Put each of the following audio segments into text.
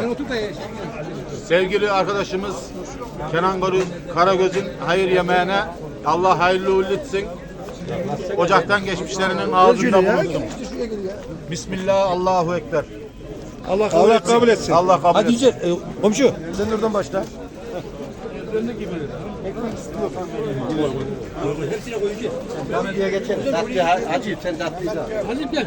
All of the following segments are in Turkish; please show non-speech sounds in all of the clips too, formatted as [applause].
Sen otur da ye. Sevgili arkadaşımız Kenan Karagöz'ün hayır yemeğine Allah hayırlı uğurlu etsin. Ocaktan geçmişlerinin ağzında bulundum. Bismillah, Allahu Ekber. Allah kabul, Allah kabul etsin. Allah kabul Hadi etsin. Yücel, e, komşu. Sen oradan başla. Hepsine koy Yücel. Tatlıya geçelim. Tatlı acı sen tatlıyı da. Halim gel.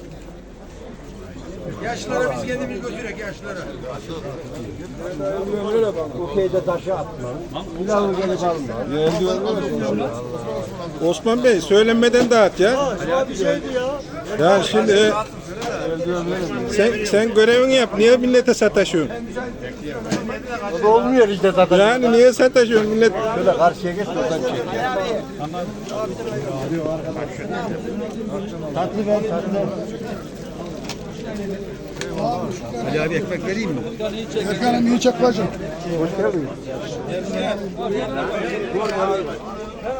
Yaşlılara biz kendimiz götürek yaşlılara. Bu şeyde taşı atma. Pilavı gelip alma. Osman Bey söylenmeden dağıt ya. Bir şeydi ya. Ya şimdi e, sen sen görevini yap. Niye millete sataşıyorsun? O da olmuyor işte zaten. Yani niye sataşıyorsun millet? Şöyle karşıya geç oradan çek. Tatlı ver, tatlı ver. Ali abi ekmek vereyim mi? Erkan'ım iyi çek bacım. Hoş geldin.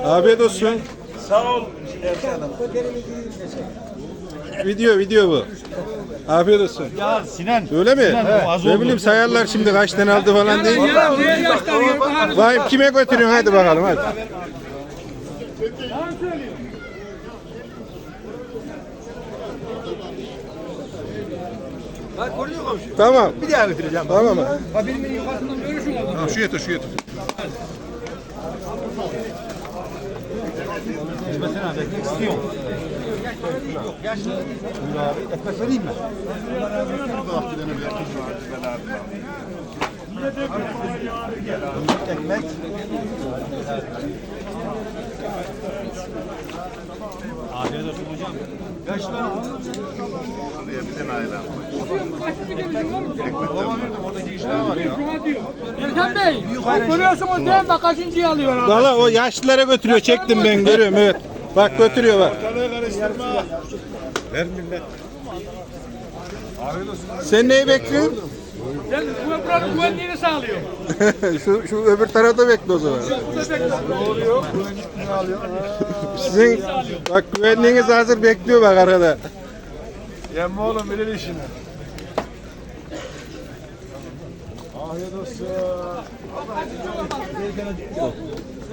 Afiyet olsun. Sağ ol Video video bu. Afiyet olsun. Ya Sinan, Öyle mi? ne bileyim sayarlar şimdi kaç tane aldı falan değil. Vay kime götürüyorsun hadi bakalım hadi. Tamam. Bir daha götüreceğim. Tamam. Kabirimin yukarısından görüşün adam. Şu yeter şu yeter. Ekmek vereyim mi? Ekmek. Erkan Bey, görüyorsunuz değil mi? Kaçıncıyı alıyor. Valla o yaşlılara götürüyor. Çektim ben görüyorum evet. Bak götürüyor bak. Sen neyi bekliyorsun? Ben bu buranın güvenliğini sağlıyorum. şu, şu öbür tarafta bekle o zaman. Sizin bak güvenliğiniz hazır bekliyor bak arada. Yemme oğlum bilir işini. Afiyet olsun.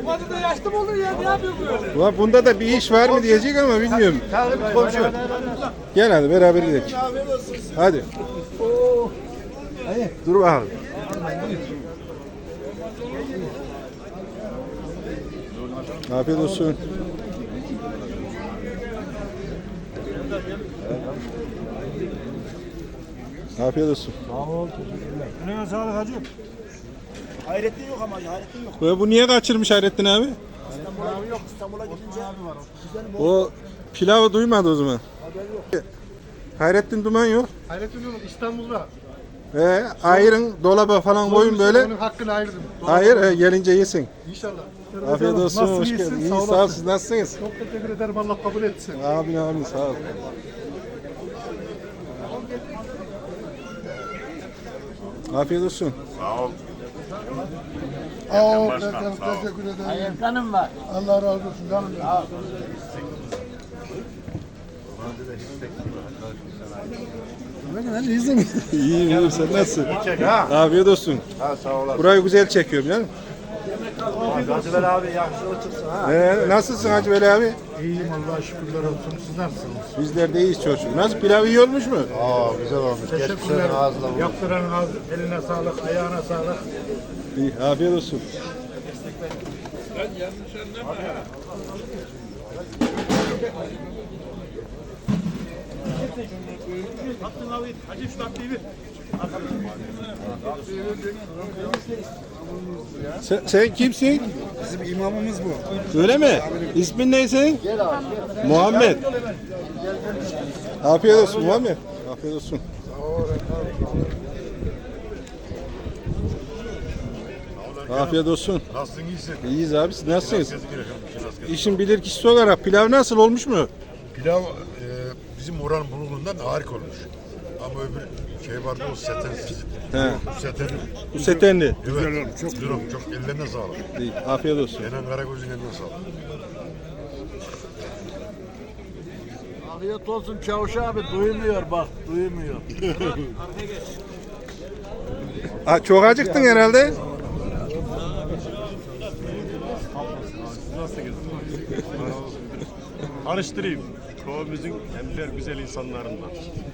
Bu adada yaşlı mı olur ya? Ne yapıyor böyle? Ulan bunda da bir iş var mı diyecek ama bilmiyorum. Tanrı komşu. Gel hadi beraber gidelim. Hadi. Dur bakalım. Afiyet olsun. Afiyet olsun. Ne sağlık hacım. Hayrettin yok ama Hayrettin yok. Bu, bu niye kaçırmış Hayrettin abi? İstanbul'a yok. İstanbul'a gidince abi var O pilavı duymadı o zaman. Hayrettin Duman yok. Hayrettin Hanım İstanbul'da. Ee, ayırın dolaba falan koyun böyle. Onun hakkını ayırdım. Hayır he, gelince yesin. İnşallah. Afiyet olsun. Nasıl Hoş geldin. İyi Sağ sağ ol. olasın. Siz nasılsınız? Çok teşekkür ederim. Allah kabul etsin. Amin amin sağ ol. Afiyet olsun. Aa, Erkan, teşekkür ederim. Erkan'ım var. Allah razı olsun. Canım benim. Ben izin. İyiyim iyiyim sen nasılsın? Afiyet olsun. Ha, sağ olasın. Burayı güzel çekiyorum canım. Hacı Bey abi yakışıklı çıksın ha. Ee, nasılsın Hacı Veli abi? İyiyim Allah'a şükürler olsun. Siz nasılsınız? Bizler de iyiyiz çocuk. Nasıl pilav iyi olmuş mu? Aa güzel olmuş. Teşekkürler. Yaptıranın ağzı, eline sağlık, ayağına sağlık. İyi, afiyet olsun. Sen, sen kimsin? Bizim imamımız bu. Öyle mi? İsmin ne senin? Muhammed. Afiyet olsun Muhammed. Afiyet olsun. Afiyet olsun. Nasılsın iyisin? İyiyiz abi siz nasılsınız? İşin bilir kişisi olarak pilav nasıl olmuş mu? Pilav e, bizim oranın bulunduğundan harika olmuş. Ama öbür şey vardı o setensiz. He. Bu seten. Bu setenli. Evet. Çok güzel olmuş. Çok ellerine sağlık. İyi, Afiyet olsun. Kenan Karagöz'ün eline sağlık. Afiyet olsun Çavuş abi duymuyor bak duymuyor. Ha, çok acıktın herhalde. Tanıştırayım. Köyümüzün ender güzel insanlarından.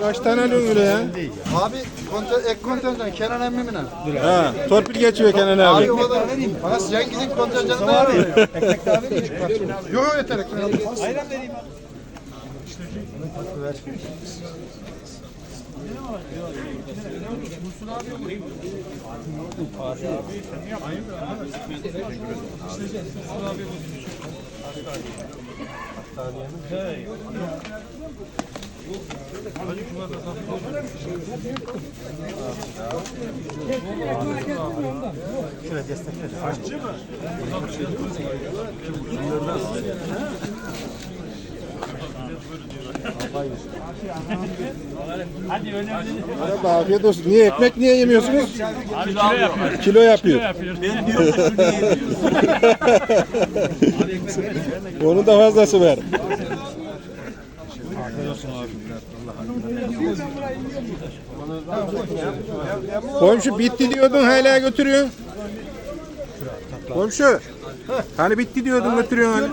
Kaç tane alıyorsun öyle ya? Abi konten, ek kontenjan Kenan emmi mi ne? Ha, torpil geçiyor Kenan abi. Abi o da bana Cengiz'in kontenjanını da var. Ekmek daha vereyim. Yok yok yeter. Ayran vereyim. Şöyle destek ver. Aşçı mı? Bunlardan. Merhaba, afiyet olsun. Niye ekmek niye yemiyorsunuz? kilo yapıyor. Kilo yapıyor. Ben Onun da fazlası var. Komşu bitti diyordun hala götürüyorsun. Komşu. Hani bitti diyordun götürüyorsun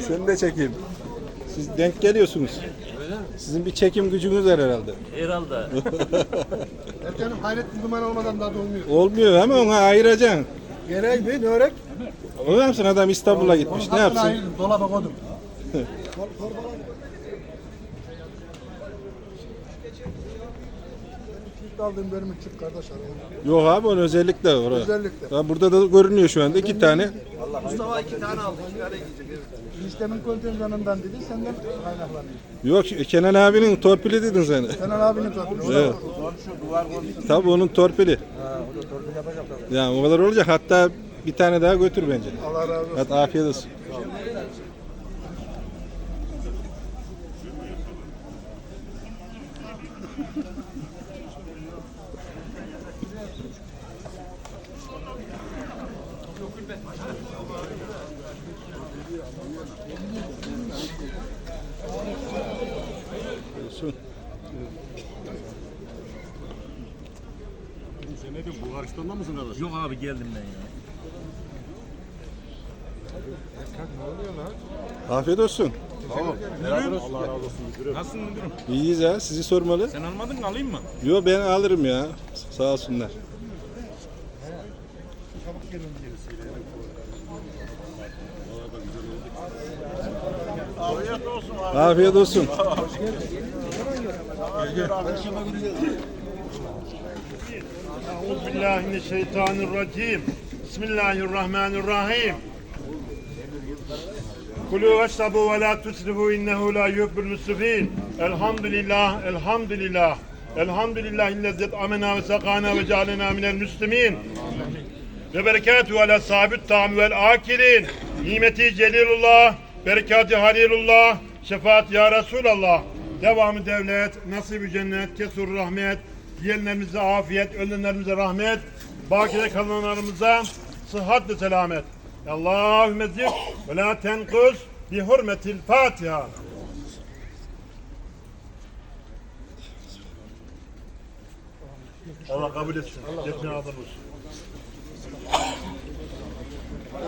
Seni de çekeyim. Siz denk geliyorsunuz. Sizin bir çekim gücünüz var herhalde. Erkan'ım [laughs] Hayrettin Duman olmadan daha da olmuyor. Olmuyor ama ona ayıracaksın. Gerek mi? Ne örek? O ne yapsın adam İstanbul'a gitmiş. Ne yapsın? Ayırdım, dolaba koydum. [laughs] Aldığım bölümü çık kardeş araya. Yok abi onun özellikle var. orada. Özellikle. Ha, burada da görünüyor şu anda iki tane. Mustafa iki tane aldı. İki araya gidecek. Evet. Eniştemin kontenjanından dedi senden kaynaklanıyor. Yok Kenan abinin torpili dedin sen. Kenan abinin torpili. Evet. Tabii onun torpili. Ya o kadar olacak. Hatta bir tane daha götür bence. Allah razı olsun. Hadi afiyet olsun. Sen ne diyorsun? Bulgaristan'da mısın kardeş? Yok abi geldim ben ya. Afiyet olsun. Nasılsın müdürüm? İyiyiz ya. Sizi sormalı. Sen almadın mı alayım mı? Yo ben alırım ya. Sağ olsunlar. Afiyet olsun. Euzu billahi mineşşeytanirracim. Bismillahirrahmanirrahim. Kulu veşrabu ve la tusrifu innehu la yuhibbul musrifin. Elhamdülillah, elhamdülillah. Elhamdülillah illezzi amena ve sakana ve cealena minel müslimin. Ve berekatü ala sabit tam vel akilin. Nimeti celilullah, berekatü halilullah, şefaat ya Resulallah. Devamı devlet, nasibü cennet, kesur rahmet, diyenlerimize afiyet, ölenlerimize rahmet, bakire kalanlarımıza sıhhat ve selamet. Allahümme zid ve la tenkus bi hurmetil Fatiha. Allah kabul etsin. Cebine adam olsun.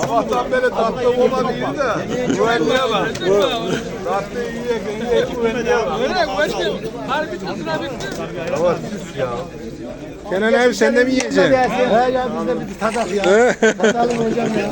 Sabahtan beri tatlı olan iyi de güvenliğe bak. Tatlı yiyek, yiyek güvenliğe bak. Öyle güvenliyim. Harbi tutuna bitti. Kenan abi sen de mi yiyeceksin? He ya biz de bir tadak ya. [laughs] Tadalım hocam ya.